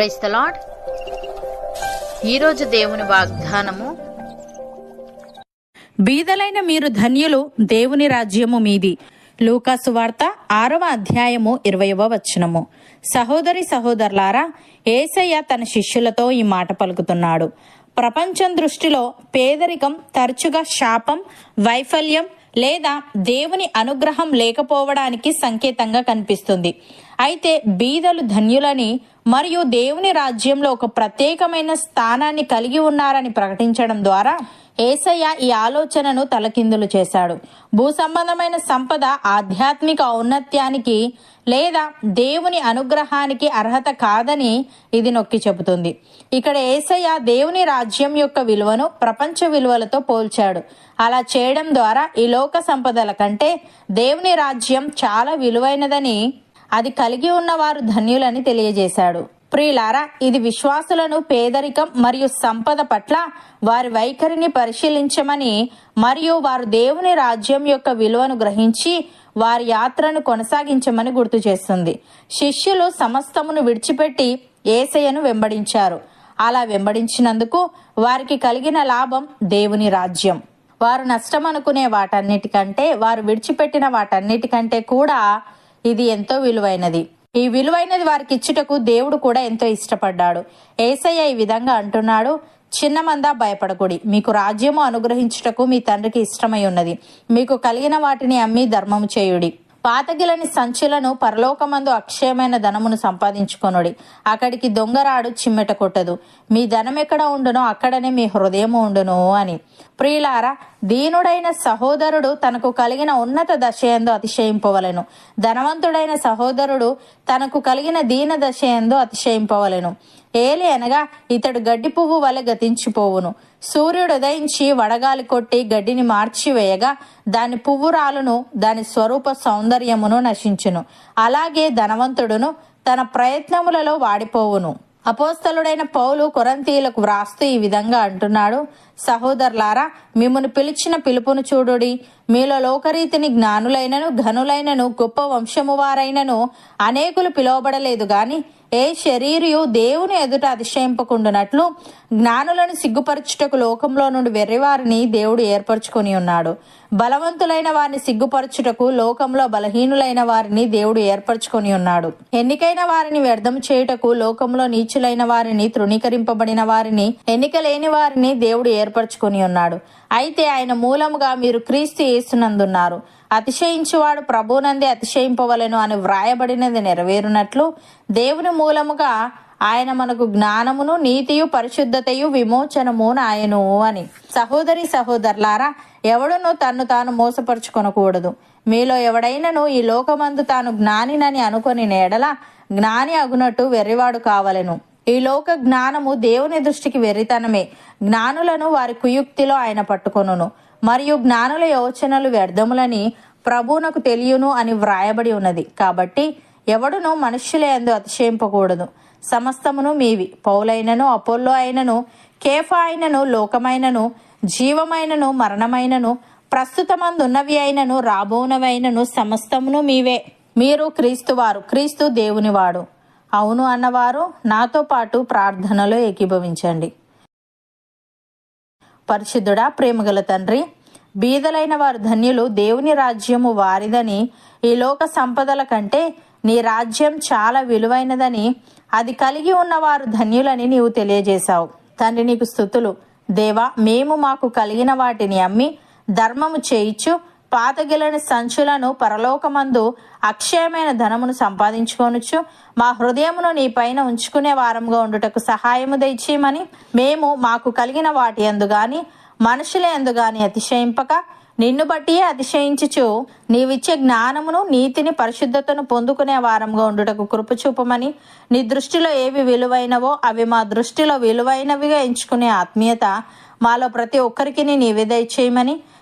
Price the lord ఈరోజు దేవుని వాగ్దానము బీదలైన మీరు ధన్యులు దేవుని రాజ్యము మీది. లూకాసు వార్త ఆరవ అధ్యాయము ఇరవయవ వచనము. సహోదరి సహోదరులారా ఏసయ్య తన శిష్యులతో ఈ మాట పలుకుతున్నాడు. ప్రపంచం దృష్టిలో పేదరికం తరచుగా శాపం వైఫల్యం లేదా దేవుని అనుగ్రహం లేకపోవడానికి సంకేతంగా కనిపిస్తుంది. అయితే బీదలు ధన్యులని మరియు దేవుని రాజ్యంలో ఒక ప్రత్యేకమైన స్థానాన్ని కలిగి ఉన్నారని ప్రకటించడం ద్వారా ఏసయ్య ఈ ఆలోచనను తలకిందులు చేశాడు. భూ సంబంధమైన సంపద ఆధ్యాత్మిక ఔన్నత్యానికి లేదా దేవుని అనుగ్రహానికి అర్హత కాదని ఇది నొక్కి చెబుతుంది. ఇక్కడ ఏసయ్య దేవుని రాజ్యం యొక్క విలువను ప్రపంచ విలువలతో పోల్చాడు. అలా చేయడం ద్వారా ఈ లోక సంపదల కంటే దేవుని రాజ్యం చాలా విలువైనదని అది కలిగి ఉన్నవారు ధన్యులని తెలియజేశాడు. ప్రియులారా ఇది విశ్వాసులను పేదరికం మరియు సంపద పట్ల వారి వైఖరిని పరిశీలించమని మరియు వారు దేవుని రాజ్యం యొక్క విలువను గ్రహించి వారి యాత్రను కొనసాగించమని గుర్తు చేస్తుంది. శిష్యులు సమస్తమును విడిచిపెట్టి ఏసయ్యను వెంబడించారు. అలా వెంబడించినందుకు వారికి కలిగిన లాభం దేవుని రాజ్యం. వారు నష్టం అనుకునే వాటన్నిటికంటే వారు విడిచిపెట్టిన వాటన్నిటికంటే కూడా ఇది ఎంతో విలువైనది. ఈ విలువైనది వారికి ఇచ్చుటకు దేవుడు కూడా ఎంతో ఇష్టపడ్డాడు. ఏసయ్య ఈ విధంగా అంటున్నాడు చిన్నమందా భయపడకుడి. మీకు రాజ్యము అనుగ్రహించుటకు మీ తండ్రికి ఇష్టమై ఉన్నది. మీకు కలిగిన వాటిని అమ్మి ధర్మము చేయుడి. పాతగిలని సంచులను పరలోకమందు అక్షయమైన ధనమును సంపాదించుకొనుడి. అక్కడికి దొంగరాడు చిమ్మెట కొట్టదు. మీ ధనం ఎక్కడ ఉండునో అక్కడనే మీ హృదయము ఉండును అని. ప్రియులారా దీనుడైన సహోదరుడు తనకు కలిగిన ఉన్నత దశయందు అతిశయింపవలెను. ధనవంతుడైన సహోదరుడు తనకు కలిగిన దీన దశయందు అతిశయింపవలెను. ఏలి అనగా ఇతడు గడ్డి పువ్వు వలె గతించిపోవును. సూర్యుడు ఉదయించి వడగాలి కొట్టి గడ్డిని మార్చివేయగా దాని పువ్వురాలును దాని స్వరూప సౌందర్యమును నశించును. అలాగే ధనవంతుడును తన ప్రయత్నములలో వాడిపోవును. అపోస్తలుడైన పౌలు కొరంతీయులకు వ్రాస్తూ ఈ విధంగా అంటున్నాడు. సహోదరులారా మిమ్మను పిలిచిన పిలుపును చూడుడి. మీలో లోకరీతిని జ్ఞానులైనను ఘనులైనను గొప్ప వంశము వారైనను అనేకులు పిలువబడలేదు గాని ఏ శరీరియు దేవుని ఎదుట అతిశయింపకుండునట్లు జ్ఞానులను సిగ్గుపరచుటకు లోకంలో నుండి వెర్రివారిని దేవుడు ఏర్పరచుకొని ఉన్నాడు. బలవంతులైన వారిని సిగ్గుపరచుటకు లోకంలో బలహీనులైన వారిని దేవుడు ఏర్పరచుకొని ఉన్నాడు. ఎన్నికైన వారిని వ్యర్థం చేయుటకు లోకంలో నీచులైన వారిని తృణీకరింపబడిన వారిని ఎన్నిక లేని వారిని దేవుడు ఏర్పరచుకొని ఉన్నాడు. అయితే ఆయన మూలముగా మీరు క్రీస్తు యేసునందున్నారు అతిశయించువాడు ప్రభునందే అతిశయింపవలెను అని వ్రాయబడినది నెరవేరునట్లు దేవుని మూలముగా ఆయన మనకు జ్ఞానమును నీతియు పరిశుద్ధతయు విమోచనము నాయను అని. సహోదరి సహోదరులారా ఎవడును తన్ను తాను మోసపరుచుకొనకూడదు. మీలో ఎవడైనను ఈ లోకమందు తాను జ్ఞానినని అనుకొని నేడల జ్ఞాని అగునట్టు వెర్రివాడు కావలెను. ఈ లోక జ్ఞానము దేవుని దృష్టికి వెర్రితనమే. జ్ఞానులను వారి కుయుక్తిలో ఆయన పట్టుకొనును. మరియు జ్ఞానుల యోచనలు వ్యర్థములని ప్రభువునకు తెలియను అని వ్రాయబడి ఉన్నది. కాబట్టి ఎవడునూ మనుష్యులేందు అతిశయింపకూడదు. సమస్తమును మీవి. పౌలైనను అపోల్లో అయినను కేఫా అయినను లోకమైనను జీవమైనను మరణమైనను ప్రస్తుతమందున్నవి అయినను రాబోనవైనను సమస్తమును మీవే. మీరు క్రీస్తువారు క్రీస్తు దేవునివాడు అవును అన్నవారు నాతో పాటు ప్రార్థనలో ఏకీభవించండి. పరిశుద్ధుడా ప్రేమగల తండ్రి. బీదలైన వారు ధన్యులు దేవుని రాజ్యము వారిదని. ఈ లోక సంపదల కంటే నీ రాజ్యం చాలా విలువైనదని. అది కలిగి ఉన్నవారు ధన్యులని నీవు తెలియజేశావు. తండ్రి నీకు స్థుతులు. దేవా మేము మాకు కలిగిన వాటిని అమ్మి ధర్మము చేయిచు పాతగిలని సంచులను పరలోకమందు అక్షయమైన ధనమును సంపాదించుకొనుచు మా హృదయమును నీ పైన ఉంచుకునే వారంగా ఉండుటకు సహాయము దయచేయమని మేము మాకు కలిగిన వాటి ఎందు గాని మనుషుల ఎందు గాని అతిశయింపక నిన్ను బట్టియే అతిశయించుచు నీవిచ్చే జ్ఞానమును నీతిని పరిశుద్ధతను పొందుకునే వారంగా ఉండుటకు కృప చూపమని నీ దృష్టిలో ఏవి విలువైనవో అవి మా దృష్టిలో విలువైనవిగా ఎంచుకునే ఆత్మీయత మాలో ప్రతి ఒక్కరికి నీవే దయచేయమని